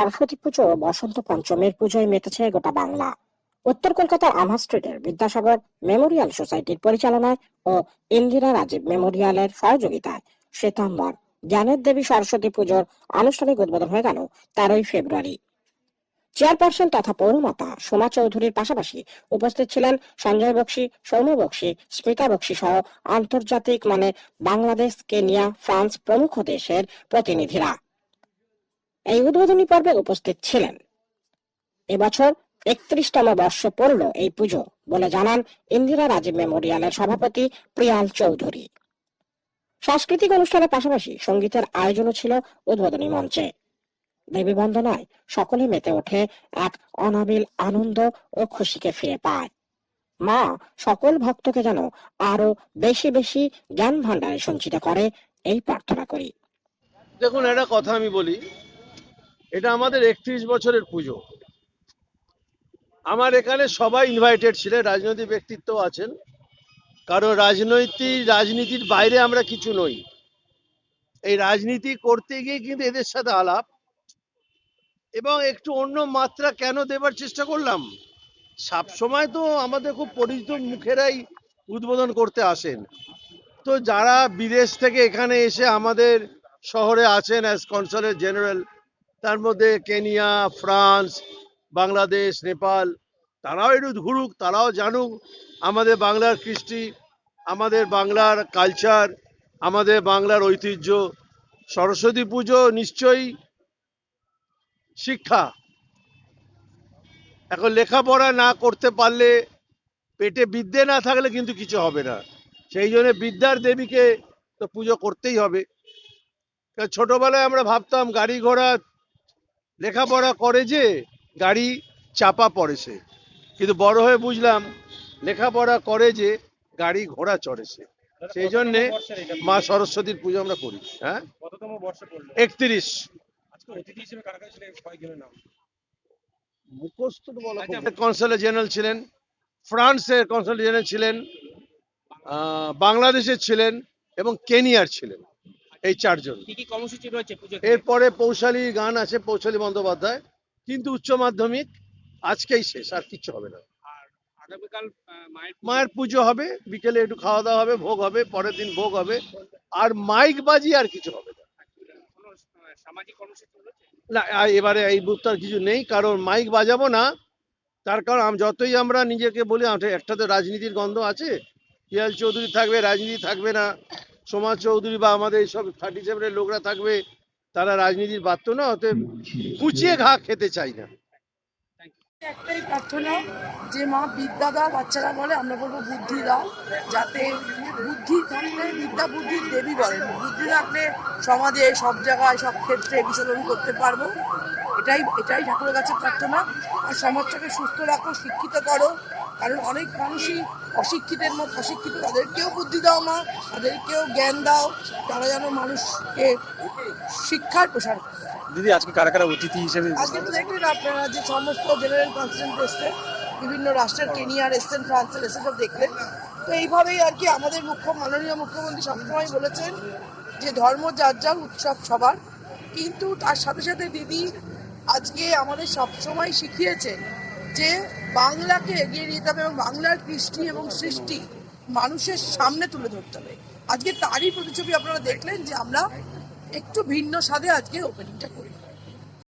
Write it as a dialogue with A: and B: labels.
A: সরস্বতী পুজো ও বসন্ত পঞ্চমীর পুজোয় মেতেছে গোটা বাংলা। উত্তর কলকাতার আমহা স্ট্রিটের বিদ্যাসাগর মেমোরিয়াল সোসাইটির পরিচালনায় ও ইন্দিরা রাজীব মেমোরিয়ালের সহযোগিতায় শ্বেতাম্বর জ্ঞানের দেবী সরস্বতী পুজোর আনুষ্ঠানিক উদ্বোধন হয়ে গেল তেরোই ফেব্রুয়ারি। চেয়ারপারসন তথা পৌরমাতা সোমা চৌধুরীর পাশাপাশি উপস্থিত ছিলেন সঞ্জয় বক্সি, সৌম্য বক্সি, স্মিতা বক্সি সহ আন্তর্জাতিক মানে বাংলাদেশ, কেনিয়া, ফ্রান্স প্রমুখ দেশের প্রতিনিধিরা। এই উদ্বোধনী পর্বে উপস্থিত ছিলেন। এবছর একত্রিশতম বর্ষ পড়ল এই পুজো বলে জানান ইন্দিরা রাজীব মেমোরিয়ালের সভাপতি প্রিয়াল চৌধুরী। সাংস্কৃতিক অনুষ্ঠানের পাশাপাশি সঙ্গীতের আয়োজনও ছিল উদ্বোধনী মঞ্চে। দেবী বন্দনায় সকলে মেতে ওঠে এক অনাবিল আনন্দ ও খুশিকে ফিরে পায়। মা সকল ভক্তকে যেন আরও বেশি বেশি জ্ঞান ভান্ডারে সঞ্চিত করে এই প্রার্থনা করি।
B: দেখুন, একটা কথা আমি বলি। এটা আমাদের একত্রিশ বছরের পুজো। আমার এখানে সবাই ইনভাইটেড ছিলেন, রাজনৈতিক ব্যক্তিত্ব আছেন। কারণ রাজনৈতিক রাজনীতির বাইরে আমরা কিছু নই। এই রাজনীতি করতে গিয়ে কিন্তু এদের সাথে আলাপ এবং একটু অন্য মাত্রা কেন দেবার চেষ্টা করলাম? সব সময় তো আমাদের খুব পরিচিত মুখেরাই উদ্বোধন করতে আসেন। তো যারা বিদেশ থেকে এখানে এসে আমাদের শহরে আছেন অ্যাজ কনসালেট জেনারেল তার মধ্যে কেনিয়া, ফ্রান্স, বাংলাদেশ, নেপাল, তারাও একটু ঘুরুক, তারাও জানুক। আমাদের বাংলার কৃষ্টি, আমাদের বাংলার কালচার, আমাদের বাংলার ঐতিহ্য, সরস্বতী পুজো নিশ্চয়ই শিক্ষা। এখন লেখাপড়া না করতে পারলে পেটে বিদ্যে না থাকলে কিন্তু কিছু হবে না। সেই জন্য বিদ্যার দেবীকে তো পুজো করতেই হবে। ছোটবেলায় আমরা ভাবতাম গাড়ি ঘোড়া লেখাপড়া করে যে গাড়ি চাপা পড়েছে। কিন্তু বড় হয়ে বুঝলাম লেখাপড়া করে যে গাড়ি ঘোড়া চড়েছে। সেই জন্যে মা সরস্বতীর পুজো আমরা করি হ্যাঁ?
C: কততম বর্ষে পড়ল?
B: একত্রিশ। মুখস্থ বলা কনসালেট জেনারেল ছিলেন ফ্রান্সের কনসালেট জেনারেল ছিলেন আহ, বাংলাদেশের ছিলেন এবং কেনিয়ার ছিলেন। এই চারজন। এরপরে পৌশালী গান আছে পৌশালী বন্দ্যোপাধ্যায়। কিন্তু উচ্চ মাধ্যমিক আজকেই শেষ আর কিচ্ছু হবে না।
C: মায়ের পুজো।
B: হবে বিকেলে একটু খাওয়া দাওয়া হবে ভোগ হবে পরের দিন ভোগ হবে। আর মাইক বাজি আর কিছু হবে না। না এবারে এই বুথটার কিছু নেই কারণ মাইক বাজাবো না। তার কারণ যতই আমরা নিজেকে বলি একটা তো রাজনীতির গন্ধ আছে। পিয়াল চৌধুরী থাকবে রাজনীতি থাকবে না। সমাজ চৌধুরী বা আমাদের এইসব থার্টি সেভেনের লোকরা থাকবে, তারা রাজনীতির বাধ্য না, অতএব কুচিয়ে ঘা খেতে চাই না।
D: একটাই প্রার্থনা, যে মা বিদ্যা দাও বাচ্চারা বলে, আমরা বলব বুদ্ধি দাও যাতে বুদ্ধি থাকলে বিদ্যা বুদ্ধির দেবী বলেন বুদ্ধি থাকলে সমাজে সব জায়গায়, সব ক্ষেত্রে বিচরণ করতে পারব। এটাই এটাই ঠাকুরের কাছে প্রার্থনা। আর সমাজটাকে সুস্থ রাখো, শিক্ষিত করো। কারণ অনেক মানুষই অশিক্ষিতের মতো অশিক্ষিত। তাদেরকেও বুদ্ধি দাও মা তাদেরকেও জ্ঞান দাও। তারা যেন মানুষকে শিক্ষার প্রসার করে।
E: দিদি আজকে কারা কারা অতিথি হিসেবে
D: আজকে তো দেখলেন আপনারা যে সমস্ত জেনারেল কনসার্ট এসছে বিভিন্ন রাষ্ট্রের কেনিয়ার এসছেন ফ্রান্সের এসে সব দেখলেন। তো এইভাবেই আর কি আমাদের মুখ্য মাননীয় মুখ্যমন্ত্রী সবসময় বলেছেন যে ধর্ম যার যার উৎসব সবার। কিন্তু তার সাথে সাথে দিদি আজকে আমাদের সবসময় শিখিয়েছেন যে বাংলাকে এগিয়ে নিতে হবে এবং বাংলার কৃষ্টি এবং সৃষ্টি মানুষের সামনে তুলে ধরতে হবে। আজকে তারই প্রতিছবি আপনারা দেখলেন যে আমরা একটু ভিন্ন স্বাদে আজকে ওপেনিংটা